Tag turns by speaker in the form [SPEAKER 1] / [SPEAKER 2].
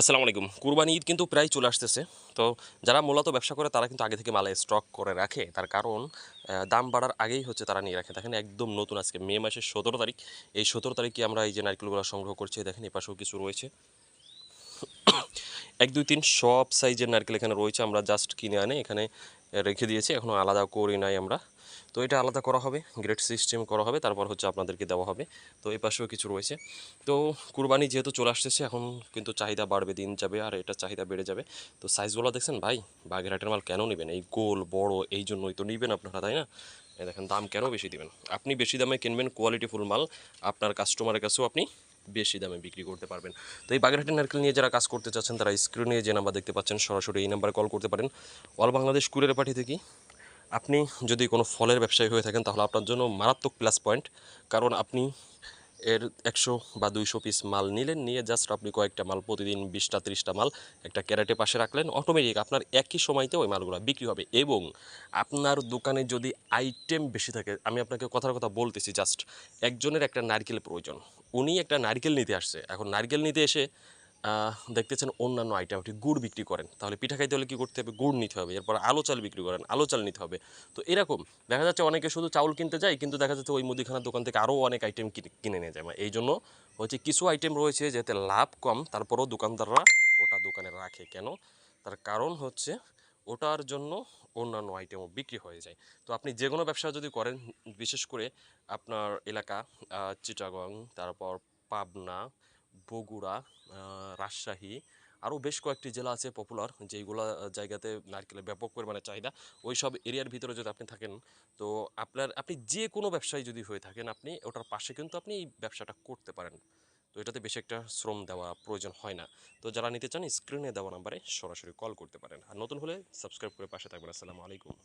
[SPEAKER 1] আসসালামু আলাইকুম। কুরবানি ঈদ কিন্তু প্রায় চলে আসতেছে। তো যারা মূলত ব্যবসা করে, তারা কিন্তু আগে থেকে মালে স্টক করে রাখে। তার কারণ দাম বাড়ার আগেই হচ্ছে তারা নিয়ে রাখে। দেখেন, একদম নতুন আজকে মে মাসের সতেরো তারিখ। এই সতেরো তারিখে আমরা এই যে নারকেলগুলো সংগ্রহ করছি, দেখেন এ পাশেও কিছু রয়েছে। এক, দুই, তিন সব সাইজের নারকেল এখানে রয়েছে, আমরা জাস্ট কিনে আনে এখানে রেখে দিয়েছি এখনও আলাদা করি নাই আমরা। তো এটা আলাদা করা হবে গ্রেড সিস্টেম করা হবে, তারপর হচ্ছে আপনাদেরকে দেওয়া হবে। তো এই পাশেও কিছু রয়েছে। তো কুরবানি যেহেতু চলে আসতেছে, এখন কিন্তু চাহিদা বাড়বে, দিন যাবে আর এটা চাহিদা বেড়ে যাবে। তো সাইজগুলো দেখছেন ভাই? বাগেরহাটের মাল কেন নেবেন? এই গোল, বড়, এই জন্যই তো নেবেন আপনারা, তাই না? দেখেন দাম কেন বেশি দিবেন? আপনি বেশি দামে কিনবেন কোয়ালিটি ফুল মাল, আপনার কাস্টমারের কাছেও আপনি বেশি দামে বিক্রি করতে পারবেন। তো এই বাগেরহাটের নারকেল নিয়ে যারা কাজ করতে চাচ্ছেন, তারা স্ক্রিনে যে নাম্বার দেখতে পাচ্ছেন, সরাসরি এই নাম্বারে কল করতে পারেন। অল বাংলাদেশ কুরিয়ার পাঠিয়ে থেকে আপনি যদি কোনো ফলের ব্যবসায়ী হয়ে থাকেন, তাহলে আপনার জন্য মারাত্মক প্লাস পয়েন্ট কারণ আপনি এর একশো বা দুইশো পিস মাল নিলেন, নিয়ে জাস্ট আপনি কয়েকটা মাল, প্রতিদিন বিশটা, ত্রিশটা মাল একটা ক্যারেটে পাশে রাখলেন অটোমেটিক আপনার একই সময়তে ওই মালগুলো বিক্রি হবে। এবং আপনার দোকানে যদি আইটেম বেশি থাকে, আমি আপনাকে কথার কথা বলতেছি জাস্ট একজনের একটা নারকেল প্রয়োজন। উনি একটা নারকেল নিতে আসছে। এখন নারকেল নিতে এসে দেখতেছেন অন্যান্য আইটেম আপনি গুড় বিক্রি করেন। তাহলে পিঠা খাইতে হলে কী করতে হবে? গুড় নিতে হবে। এরপর আলো চাল বিক্রি করেন, আলো চাল নিতে হবে। তো এরকম দেখা যাচ্ছে অনেকে শুধু চাউল কিনতে যায়, কিন্তু দেখা যাচ্ছে ওই মুদিখানার দোকান থেকে আরও অনেক আইটেম কিনে নিয়ে যায়। এই জন্য হচ্ছে কিছু আইটেম রয়েছে যাতে লাভ কম, তারপরেও দোকানদাররা ওটা দোকানে রাখে। কেন? তার কারণ হচ্ছে ওটার জন্য অন্যান্য আইটেমও বিক্রি হয়ে যায়। তো আপনি যে কোনো ব্যবসা যদি করেন, বিশেষ করে আপনার এলাকা চিটাগং, তারপর পাবনা, বগুড়া রাজশাহী, আরও বেশ কয়েকটি জেলা আছে পপুলার যেইগুলো জায়গাতে নারকেলের ব্যাপক পরিমাণে চাহিদা। ওই সব এরিয়ার ভিতরে যদি আপনি থাকেন, তো আপনার, আপনি যে কোনো ব্যবসায়ী যদি হয়ে থাকেন, আপনি ওটার পাশে কিন্তু আপনি এই ব্যবসাটা করতে পারেন। তো এটাতে বেশি একটা শ্রম দেওয়া প্রয়োজন হয় না। তো যারা নিতে চান স্ক্রিনে দেওয়া নাম্বারে সরাসরি কল করতে পারেন। আর নতুন হলে সাবস্ক্রাইব করে পাশে থাকবেন। আসসালামু আলাইকুম।